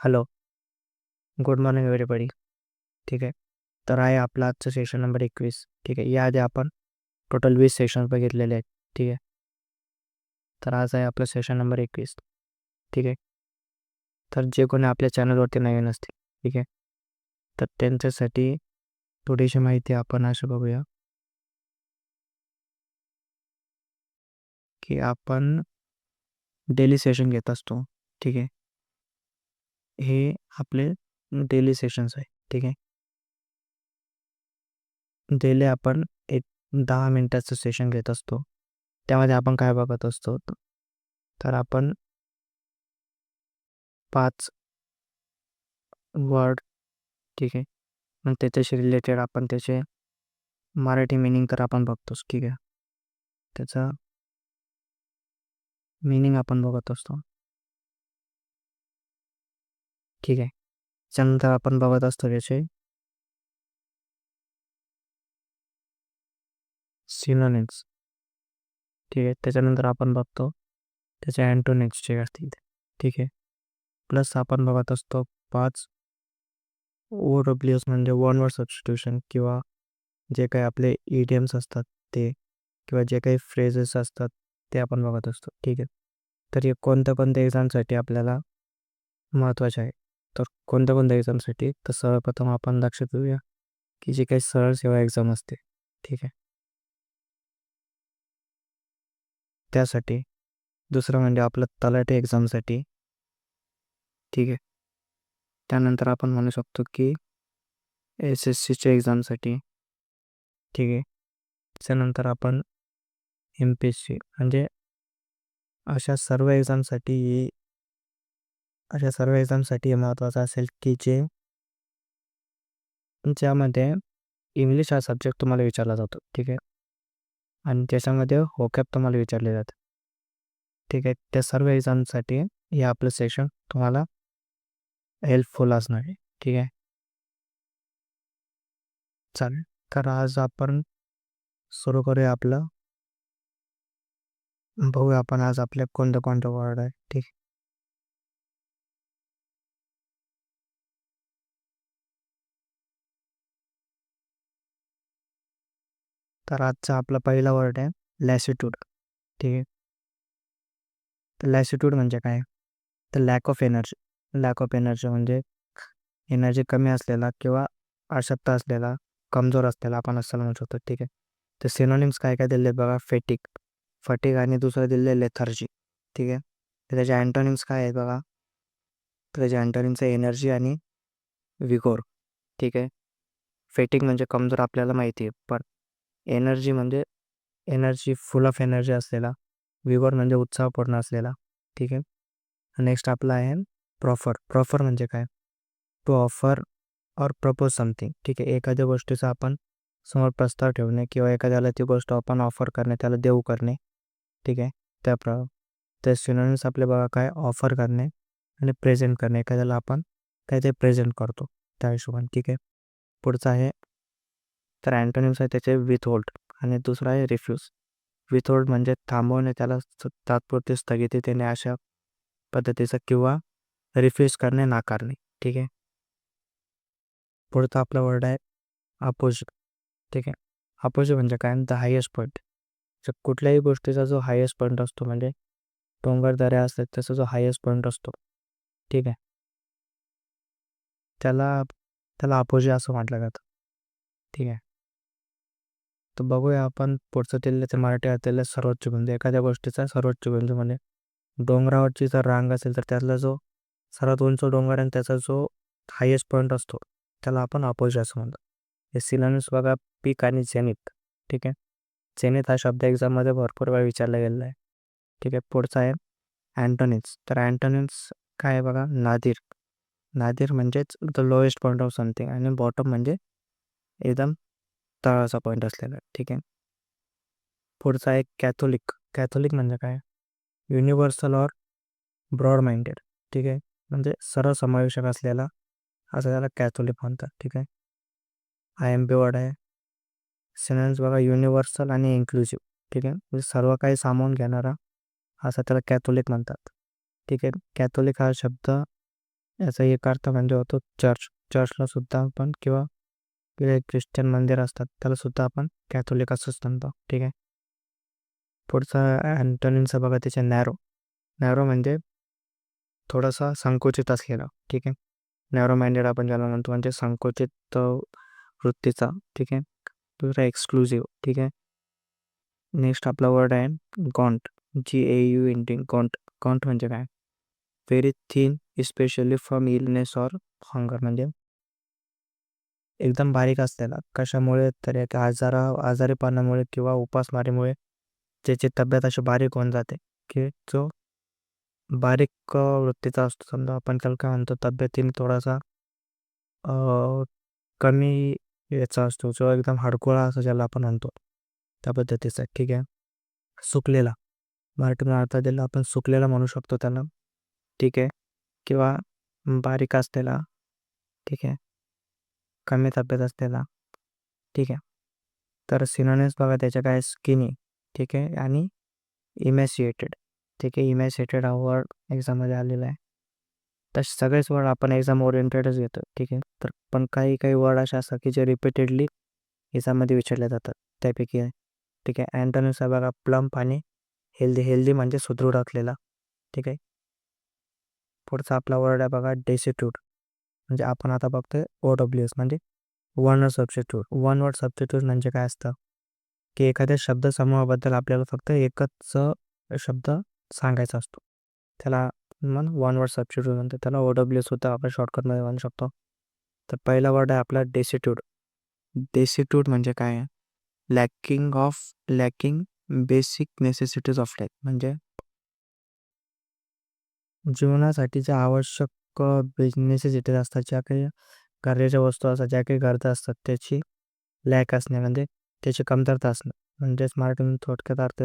Hello good morning everybody ठीक आहे. तर आहे आपलं आजचं सेशन नंबर एकवीस. ठीक आहे. याआधी आपण टोटल वीस सेशन बघितलेले आहेत. ठीक आहे. तर आज आहे आपलं सेशन नंबर एकवीस. ठीक आहे. तर जे कोणी आपल्या चॅनलवरती नवीन असतील. ठीक आहे. तर त्यांच्यासाठी थोडीशी माहिती आपण असं बघूया. की आपण डेली सेशन घेत असतो. ठीक आहे. हे आपले डेली सेशन्स आहे ठीक आहे? डेली आपण एक दहा मिनटाचं सेशन घेत असतो. त्यामध्ये आपण काय बघत असतो? तर आपण पाच वर्ड ठीक आहे? मग त्याच्याशी रिलेटेड आपण त्याचे मराठी मिनिंग तर आपण बघतोच ठीक आहे? त्याचा मिनिंग आपण बघत असतो. ठीक आहे. त्यानंतर आपण बघत असतो याचे सिनोनिम्स ठीक आहे. त्याच्यानंतर आपण बघतो. त्याचे अँटोनिक्स जे असतील. ठीक आहे. प्लस आपण बघत असतो पाच. ओ डब्ल्यूज म्हणजे वन वर्ड सबस्टिट्यूशन किंवा जे काही आपले ईडियम्स असतात ते किंवा जे काही फ्रेजेस असतात ते आपण बघत असतो. ठीक आहे. तर हे कोणत्या कोणत्या एक्झामसाठी आपल्याला महत्त्वाचे आहे? तर कोणत्या कोणत्या एक्झामसाठी तर सर्वप्रथम आपण लक्ष देऊया की जी काही सरळ सेवा एक्झाम असते ठीक आहे? त्यासाठी दुसरं म्हणजे आपलं तलाठी एक्झामसाठी ठीक आहे? त्यानंतर आपण म्हणू शकतो की एस एस सीच्या एक्झामसाठी ठीक आहे? त्यानंतर आपण एम पी एस सी म्हणजे अशा सर्व एक्झामसाठी अशा सर्व एक्झामसाठी हे महत्त्वाचं असेल की जे ज्यामध्ये इंग्लिश हा सब्जेक्ट तुम्हाला विचारला जातो ठीक आहे? आणि त्याच्यामध्ये होकॅप तुम्हाला विचारले जाते. ठीक आहे? त्या सर्व एक्झामसाठी हे आपलं सेशन तुम्हाला हेल्पफुल असणार आहे ठीक आहे? चालेल. तर आज आपण सुरू करूया आपलं. बघूया आपण आज आपल्या कोणतं कोणतं वर्ड आहे ठीक तर आजचा आपला पहिला वर्ड आहे लॅसिट्यूड ठीक आहे तर लॅसिट्यूड म्हणजे काय? तर lack of energy lack of energy म्हणजे एनर्जी कमी असलेला किंवा अशक्त असलेला कमजोर असलेला आपण असं म्हणू शकतो. ठीक आहे? तर सिनोनिम्स काय काय दिले बघा? फेटिक फटिक आणि दुसरं दिले लेथर्जी ठीक आहे? तर त्याचे अँटोनिम्स काय आहेत बघा? तर त्याचे अँटोनिम्स एनर्जी आणि विगोर ठीक आहे? फेटिक म्हणजे कमजोर आपल्याला माहिती आहे. पण एनर्जी म्हणजे एनर्जी फुल ऑफ एनर्जी असलेला विवर म्हणजे उत्साहपूर्ण असलेला ठीक आहे? नेक्स्ट आपला आहे प्रॉफर. प्रॉफर म्हणजे काय? To offer or propose something ठीक आहे? एखाद्या गोष्टीचा आपण समोर प्रस्ताव ठेवणे किंवा एखाद्याला ती गोष्ट आपण ऑफर करणे त्याला देऊ करणे ठीक आहे? त्या प्र त्या सिनोनिम्स आपले बघा काय? ऑफर करणे आणि प्रेझेंट करणे. एखाद्याला आपण काय ते प्रेझेंट करतो त्या हिशोबाने ठीक आहे? पुढचं आहे तर अँटोनिम्स आहे त्याचे विथहोल्ड आणि दुसरा आहे रिफ्यूज. विथहोल्ड म्हणजे थांबवणे त्याला तात्पुरती स्थगिती देणे अशा पद्धतीचं किंवा रिफ्यूज करणे नाकारणे. ठीक आहे? पुढचा आपला वर्ड आहे अपोज. ठीक आहे? अपोज म्हणजे काय? द हायेस्ट पॉईंट कुठल्याही गोष्टीचा जो हायेस्ट पॉईंट असतो म्हणजे डोंगर दऱ्या असतात त्याचा जो हायेस्ट पॉईंट असतो. ठीक आहे? त्याला त्याला अपोजे असं म्हटलं जातं. ठीक आहे? तर बघूया आपण पुढचं दिलेलं ते मराठी असलेलं सर्वोच्च बिंदू. एखाद्या गोष्टीचा सर्वोच्च बिंदू म्हणजे डोंगरावरची जर रांग असेल तर त्यातला जो सर्वात उंच डोंगर आणि त्याचा जो हायेस्ट पॉईंट असतो त्याला आपण अपोज असं म्हणतो. हे सिनानिम्स बघा पीक आणि जेनित ठीक आहे? जेनित हा शब्द एक्झाममध्ये भरपूर वेळा विचारला गेलेला आहे. ठीक आहे? पुढचा आहे अँटोनिन्स तर अँटोनिन्स काय आहे बघा? नादिर. नादिर म्हणजेच the lowest point of something आणि बॉटम म्हणजे एकदम तळाचा पॉईंट असलेला ठीक आहे? पुढचा एक कॅथोलिक कॅथोलिक म्हणजे काय? युनिव्हर्सल ऑर ब्रॉड माइंडेड ठीक आहे? म्हणजे सर्वसमावेशक असलेला असं त्याला कॅथोलिक म्हणतात. ठीक आहे? आय एम पी वर्ड आहे. सिनेन्स बघा युनिव्हर्सल आणि इन्क्लुझिव्ह ठीक आहे? म्हणजे सर्व काही सामावून घेणारा असं त्याला कॅथोलिक म्हणतात. ठीक आहे? कॅथोलिक हा शब्द याचा एक अर्थ म्हणजे होतो चर्च. चर्चला सुद्धा आपण किंवा किंवा ख्रिश्चन मंदिर असतात त्याला सुद्धा आपण कॅथोलिक असंच म्हणतो. ठीक आहे? पुढचा अँटोनिमचा बघा त्याच्या नॅरो. नॅरो म्हणजे थोडासा संकुचित असलेला. ठीक आहे? नॅरो माइंडेड आपण ज्याला म्हणतो म्हणजे संकुचित वृत्तीचा. ठीक आहे? दुसरा एक्सक्लुझिव्ह. ठीक आहे? नेक्स्ट आपला वर्ड आहे gaunt. G A U N T gaunt. Gaunt म्हणजे काय? Very thin specially from illness or hunger म्हणजे एकदम बारीक असलेला. कशामुळे तर एक आजारा आजारीपणामुळे किंवा उपासमारीमुळे ज्याची तब्येत अशी बारीक होऊन जाते की जो बारीक वृत्तीचा असतो. समजा आपण त्याला काय म्हणतो तब्येतीने थोडासा कमी याचा असतो जो एकदम हडकुळा असं ज्याला आपण म्हणतो त्या पद्धतीचा. ठीक आहे? सुकलेला. मराठीतून अर्थ दिला आपण सुकलेला म्हणू शकतो त्याला. ठीक आहे? किंवा बारीक असलेला. ठीक आहे? कमी तब्येत असलेला. ठीक आहे. तर सिनोनिम्स बघा त्याच्या काय स्किनी ठीक आहे आणि इमॅसिएटेड ठीक आहे. इमॅसिएटेड हा वर्ड एक्झाममध्ये आलेला आहे. तर सगळेच वर्ड आपण एक्झाम ओरिएंटेडच घेतो ठीक आहे. तर पण काही काही वर्ड असे असतात की जे रिपीटेडली एक्झाममध्ये विचारले जातात. त्यापैकी ठीक आहे. अँटोनिम्स आहे बघा प्लम्प आणि हेल्दी हेल्दी म्हणजे सुदृढ असलेला ठीक आहे. पुढचा आपला वर्ड आहे बघा डेसिट्यूड म्हणजे आपण आता बघतोय ओ डब्ल्यू एस म्हणजे one word substitute one word substitute म्हणजे काय असतं? की एखाद्या शब्दसमूहाबद्दल आपल्याला फक्त एकच शब्द सांगायचा असतो. त्याला मन वन वर्ड सबस्टिट्यूट म्हणतो. त्याला ओ डब्ल्यू सुद्धा आपण शॉर्टकटमध्ये म्हणू शकतो. तर पहिला वर्ड आहे आपला डेसिट्यूड डेसिट्यूड म्हणजे काय? आहे lacking of lacking basic necessities of life म्हणजे जीवनासाठी ज्या आवश्यक नेसेसिटीज असतात ज्या काही गरजेच्या वस्तू असतात ज्या काही गरजा असतात त्याची लॅक असणे म्हणजे त्याची कमतरता असणं. म्हणजेच मराठीतून थोडक्यात अर्थ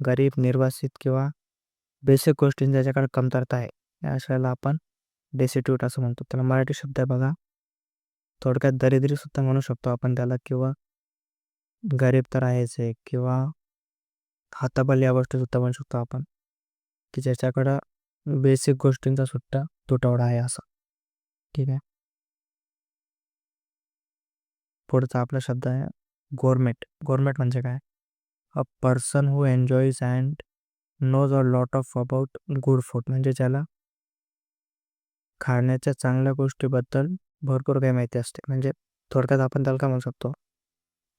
गरीब निर्वासित किंवा बेसिक गोष्टीं ज्याच्याकडे कमतरता आहे. या अशाला आपण डेसिट्यूट असं म्हणतो. त्याला मराठी शब्द आहे बघा. थोडक्यात दरिद्री सुद्धा म्हणू शकतो आपण त्याला किंवा गरीब तर आहेच आहे किंवा हाताबल या गोष्टी सुद्धा म्हणू शकतो आपण की ज्याच्याकडं बेसिक गोष्टींचा सुद्धा तुटवडा आहे असा. ठीक आहे? पुढचा आपला शब्द आहे गोरमेट गोरमेट म्हणजे काय? A person who enjoys and knows a lot of about good food म्हणजे ज्याला खाण्याच्या चांगल्या गोष्टीबद्दल भरपूर काही माहिती असते. म्हणजे थोडक्यात आपण त्याला काय म्हणू शकतो?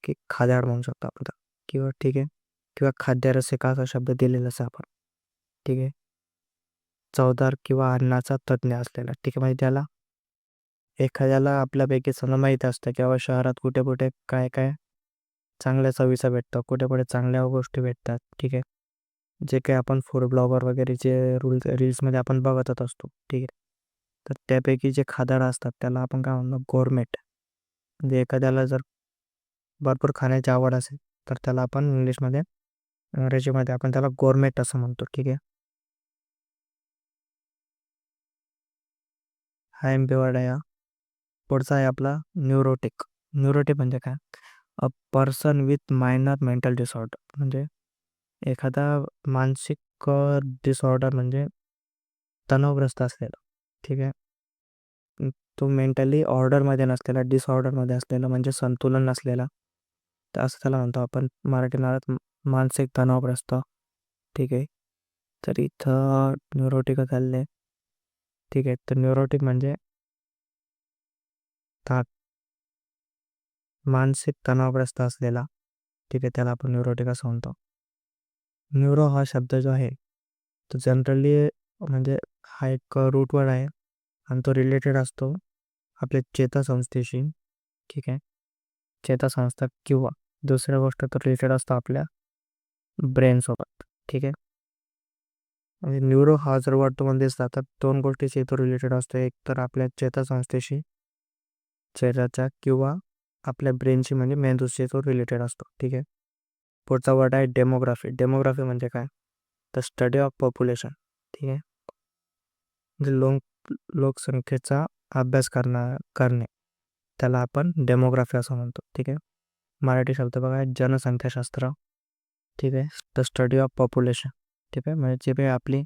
की खाद्याड म्हणू शकतो आपण किंवा ठीक आहे? किंवा खाद्यरसिका असा शब्द दिलेला असा आपण. ठीक आहे? चवदार किंवा अन्नाचा तज्ज्ञ असलेला. ठीक आहे म्हणजे त्याला एखाद्याला आपल्यापैकी समजा माहीत असतं की बाबा शहरात कुठे कुठे काय काय चांगल्या चवीचा भेटतं कुठे कुठे चांगल्या गोष्टी भेटतात. ठीक आहे जे काही आपण फूड ब्लॉगर वगैरे जे रूल रील्समध्ये आपण बघतच असतो. ठीक आहे तर त्यापैकी जे खादाडं असतात त्याला आपण काय म्हणतो? गोरमेट म्हणजे एखाद्याला जर भरपूर खाण्याची आवड असेल तर त्याला आपण इंग्लिशमध्ये इंग्रजीमध्ये आपण त्याला गोरमेट असं म्हणतो. ठीक आहे हा एम पी वर्ड आहे पुढचा आहे आपला न्यूरोटिक न्यूरोटिक म्हणजे काय? A person with minor mental disorder म्हणजे एखादा मानसिक डिसऑर्डर म्हणजे तणावग्रस्त असलेला. ठीक आहे? तो मेंटली ऑर्डरमध्ये नसलेला डिसऑर्डरमध्ये असलेला म्हणजे संतुलन नसलेला. तर असं त्याला म्हणतो आपण. मराठी नावात मानसिक तणावग्रस्त. ठीक आहे? तर इथं न्यूरोटिक झाले ठीक आहे. तर न्यूरोटिक म्हणजे ता मानसिक तणावग्रस्त असलेला ठीक आहे त्याला आपण न्यूरोटिक असं म्हणतो. न्यूरो हा शब्द जो आहे तो जनरली म्हणजे हा एक रूटवर आहे आणि तो रिलेटेड असतो आपल्या चेतासंस्थेशी ठीक आहे. चेतासंस्था किंवा दुसऱ्या गोष्ट तो रिलेटेड असतो आपल्या ब्रेनसोबत ठीक आहे. म्हणजे न्यूरो हा जर वर्ड तुम्हाला दिसला तर दोन गोष्टीशी तो रिलेटेड असतो. एक तर आपल्या चेतासंस्थेशी शरीराच्या किंवा आपल्या ब्रेनशी म्हणजे मेंदूशी तो रिलेटेड असतो. ठीक आहे? पुढचा वर्ड आहे डेमोग्राफी डेमोग्राफी म्हणजे काय? द स्टडी ऑफ पॉप्युलेशन ठीक आहे? म्हणजे लोक लोकसंख्येचा अभ्यास करणार करणे. त्याला आपण डेमोग्राफी असं म्हणतो. ठीक आहे? मराठी शब्द बघा जनसंख्याशास्त्र. ठीक आहे? द स्टडी ऑफ पॉप्युलेशन ठीक आहे. म्हणजे जे काही आपली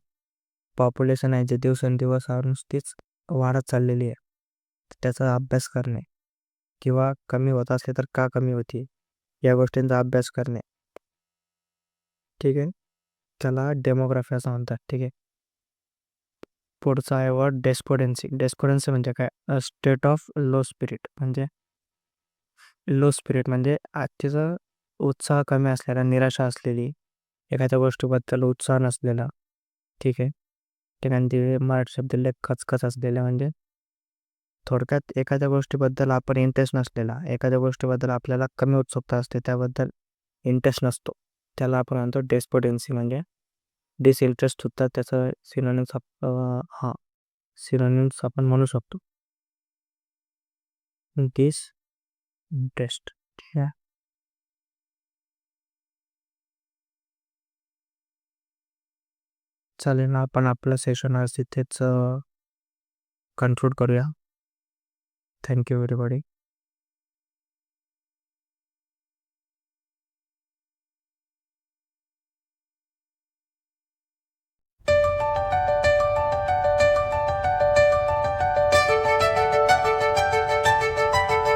पॉप्युलेशन आहे जे दिवसेंदिवस नुसतीच वाढत चाललेली आहे. त्याचा अभ्यास करणे किंवा कमी होत असले तर का कमी होती या गोष्टींचा अभ्यास करणे. ठीक आहे. त्याला डेमोग्राफी असं म्हणतात. ठीक आहे. पुढचा आहे वर्ड डेस्पोडेन्सी डेस्पोडेन्सी म्हणजे काय? स्टेट ऑफ लो स्पिरिट म्हणजे लो स्पिरिट म्हणजे आजचा उत्साह कमी असलेला निराशा असलेली एखाद्या गोष्टीबद्दल उत्साह नसलेला ठीक आहे? त्यानंतर मराठी शब्द लेख खचखच असलेले म्हणजे थोडक्यात एखाद्या गोष्टीबद्दल आपण इंटरेस्ट नसलेला एखाद्या गोष्टीबद्दल आपल्याला कमी उत्सुकता असते त्याबद्दल इंटरेस्ट नसतो. त्याला आपण म्हणतो डेस्पोटेन्सी म्हणजे डिसइंटरेस्ट सुद्धा त्याचं सिनोनिम्स हां सिनोनिम्स आपण म्हणू शकतो. डिस इंटरेस्ट ठीक आहे चालेल ना आपण आपलं सेशन आज तिथेच कन्क्लूड करूया. Thank you everybody